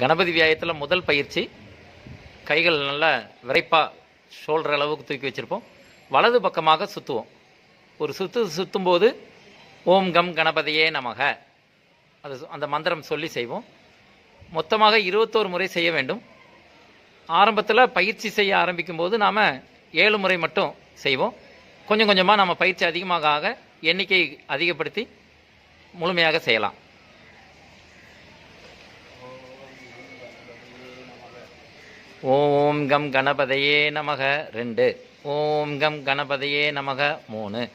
கணபதி வியாயத்தில் முதல் பயிற்சி கைகள் நல்லா விரைப்பாக ஷோல்டர் அளவுக்கு தூக்கி வச்சுருப்போம். வலது பக்கமாக சுற்றுவோம் ஒரு சுத்து சுற்றும்போது ஓம் கம் கணபதியே நமக. அது அந்த மந்திரம் சொல்லி செய்வோம். மொத்தமாக இருபத்தோரு முறை செய்ய வேண்டும். ஆரம்பத்தில் பயிற்சி செய்ய ஆரம்பிக்கும் போது நாம் ஏழு முறை மட்டும் செய்வோம். கொஞ்சம் கொஞ்சமாக நம்ம பயிற்சி அதிகமாக ஆக எண்ணிக்கை அதிகப்படுத்தி முழுமையாக செய்யலாம். ஓம் கம் கணபதையே நமக ரெண்டு. ஓம் கம் கணபதையே நமக மூணு.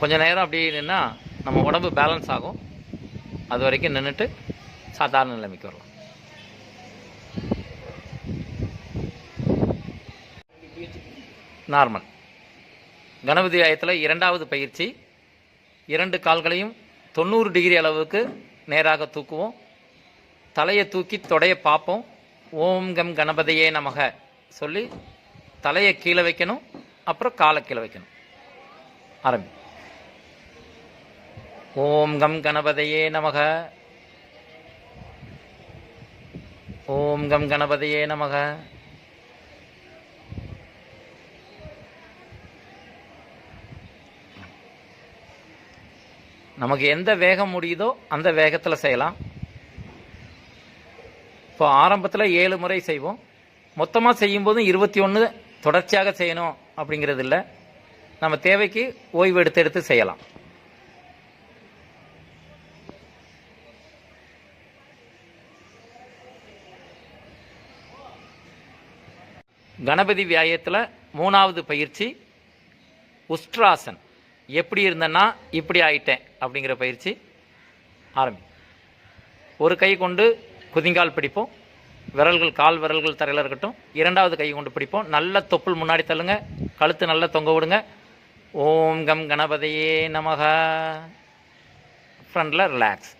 கொஞ்ச நேரம் அப்படி நின்னா நம்ம உடம்பு பேலன்ஸ் ஆகும். அது வரைக்கும் நின்றுட்டு சாதாரண நிலைமைக்கு வரலாம். நார்மல் கணபதி ஆயத்தில் இரண்டாவது பயிற்சி. இரண்டு கால்களையும் தொண்ணூறு டிகிரி அளவுக்கு நேராக தூக்குவோம். தலையை தூக்கி தொடைய பார்ப்போம். ஓம் கம் கணபதியே நமக சொல்லி தலையை கீழே வைக்கணும் அப்புறம் காலை கீழே வைக்கணும். ஆரம்பி. ஓம் கம் கணபதையே நமக. ஓம் கம் கணபதையே நமக. நமக்கு எந்த வேகம் முடியுதோ அந்த வேகத்தில் செய்யலாம். இப்போ ஆரம்பத்தில் ஏழு முறை செய்வோம். மொத்தமாக செய்யும்போதும் இருபத்தி ஒன்று தொடர்ச்சியாக செய்யணும் அப்படிங்கிறது இல்லை நம்ம தேவைக்கு ஓய்வு எடுத்து எடுத்து செய்யலாம். கணபதி வியாயத்தில் மூணாவது பயிற்சி உஸ்ட்ராசன் எப்படி இருந்தேன்னா இப்படி ஆயிட்டேன் அப்படிங்கிற பயிற்சி ஆரம்பி. ஒரு கை கொண்டு குதிங்கால் பிடிப்போம். விரல்கள் கால் விரல்கள் தரையில் இருக்கட்டும். இரண்டாவது கை கொண்டு பிடிப்போம். நல்ல தொப்புள் முன்னாடி தள்ளுங்க. கழுத்து நல்லா தொங்க விடுங்க. ஓம் கம் கணபதியே நமக. ஃப்ரண்டில் ரிலாக்ஸ்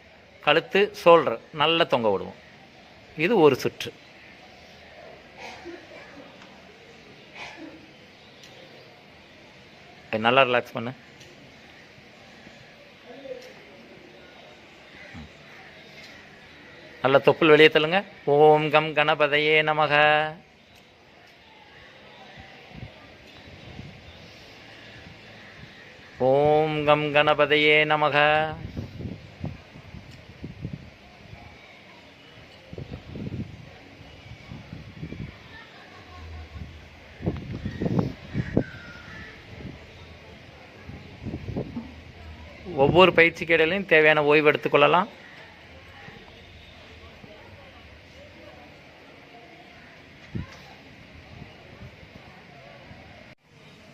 கழுத்து சோல்டர் நல்லா தொங்க விடுவோம். இது ஒரு சுற்று. நல்லா ரிலாக்ஸ் பண்ணு. நல்ல தொப்புள் வெளியே தள்ளுங்க. ஓம் கம் கணபதையே நமக. ஓம் கம் கணபதையே நமக. ஒவ்வொரு பயிற்சிக்கு இடையிலையும் தேவையான ஓய்வு எடுத்துக்கொள்ளலாம்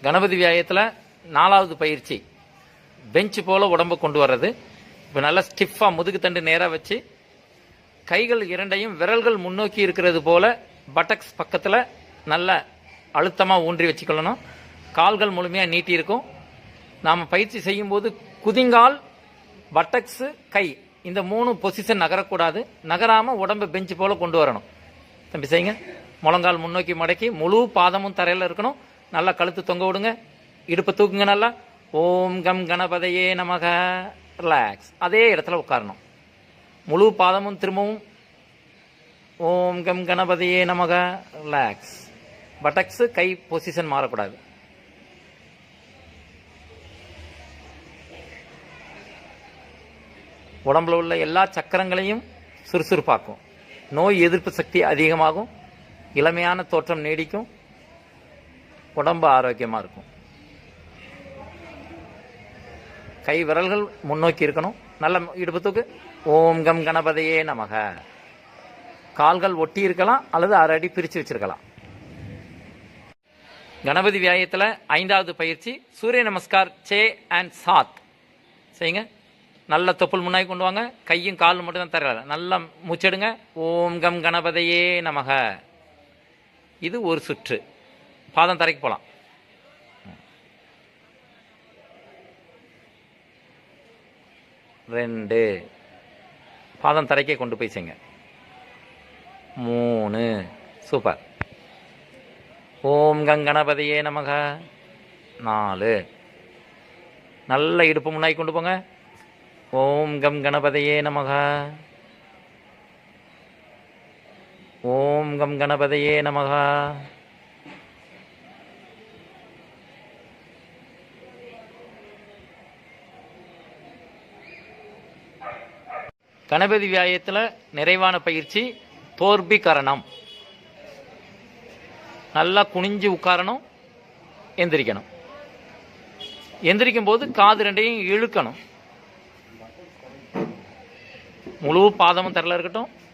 கணபதி வியாயத்தில் நாலாவது பயிற்சி. பெஞ்ச் போல் உடம்பு கொண்டு வர்றது. இப்போ நல்லா ஸ்டிஃபாக முதுகு தண்டு நேராக வச்சு கைகள் இரண்டையும் விரல்கள் முன்னோக்கி இருக்கிறது போல பட்டக்ஸ் பக்கத்தில் நல்ல அழுத்தமாக ஊன்றி வச்சுக்கொள்ளணும். கால்கள் முழுமையாக நீட்டி இருக்கும். நாம் பயிற்சி செய்யும்போது குதிங்கால் பட்டக்ஸு கை இந்த மூணு பொசிஷன் நகரக்கூடாது. நகராமல் உடம்பு பெஞ்சு போல் கொண்டு வரணும். தம்பி செய்யுங்க. முழங்கால் முன்னோக்கி மடக்கி முழு பாதமும் தரையில் இருக்கணும். நல்லா கழுத்து தொங்க விடுங்க. இடுப்பை தூக்குங்க நல்லா. ஓம் கம் கணபதையே நமக. ரிலாக்ஸ் அதே இடத்துல உட்காரணும். முழு பாதமும் திரும்பவும். ஓம் கம் கணபதியே நமக. ரிலாக்ஸ் பட்டக்ஸு கை பொசிஷன் மாறக்கூடாது. உடம்புல உள்ள எல்லா சக்கரங்களையும் சுறுசுறுப்பாக்கும். நோய் எதிர்ப்பு சக்தி அதிகமாகும். இளமையான தோற்றம் நீடிக்கும். உடம்பு ஆரோக்கியமாக இருக்கும். கை விரல்கள் முன்னோக்கி இருக்கணும். நல்ல இடுப்பு ஓம் கம் கணபதையே நமக. கால்கள் ஒட்டி இருக்கலாம் அல்லது அரை அடி பிரித்து வச்சிருக்கலாம். கணபதி வியாயத்தில் ஐந்தாவது பயிற்சி சூரிய நமஸ்கார் சே அண்ட் சாத். செய்யுங்க. நல்ல தொப்புள் முன்னாடி கொண்டு வாங்க. கையும் காலும் மட்டும் தான் தரல. நல்லா மூச்செடுங்க ஓம் கம் கணபதையே நமக. இது ஒரு சுற்று. பாதம் தரைக்கு போகலாம் ரெண்டு. பாதம் தரைக்கே கொண்டு போய் செய்ங்க மூணு. சூப்பர். ஓம் கங்கணபதியே நமக. நாலு. நல்ல இடுப்பு முன்னாடி கொண்டு போங்க. ஓம் கம் கணபதியே நமக. ஓம் கம் கணபதியே நமகா. கணபதி வியாயத்தில் நிறைவான பயிற்சி தோர்பிகரணம். நல்லா குனிஞ்சு உட்காரணும் எந்திரிக்கணும். எந்திரிக்கும் போது காது ரெண்டையும் இழுக்கணும். முழு பாதமும் தரல இருக்கட்டும்.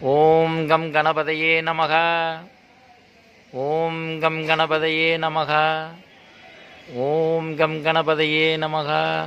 ஓம் கம் கணபதையே நமக. ஓம் கம் கணபதையே நமக. ஓம் கம் கணபதையே நமக.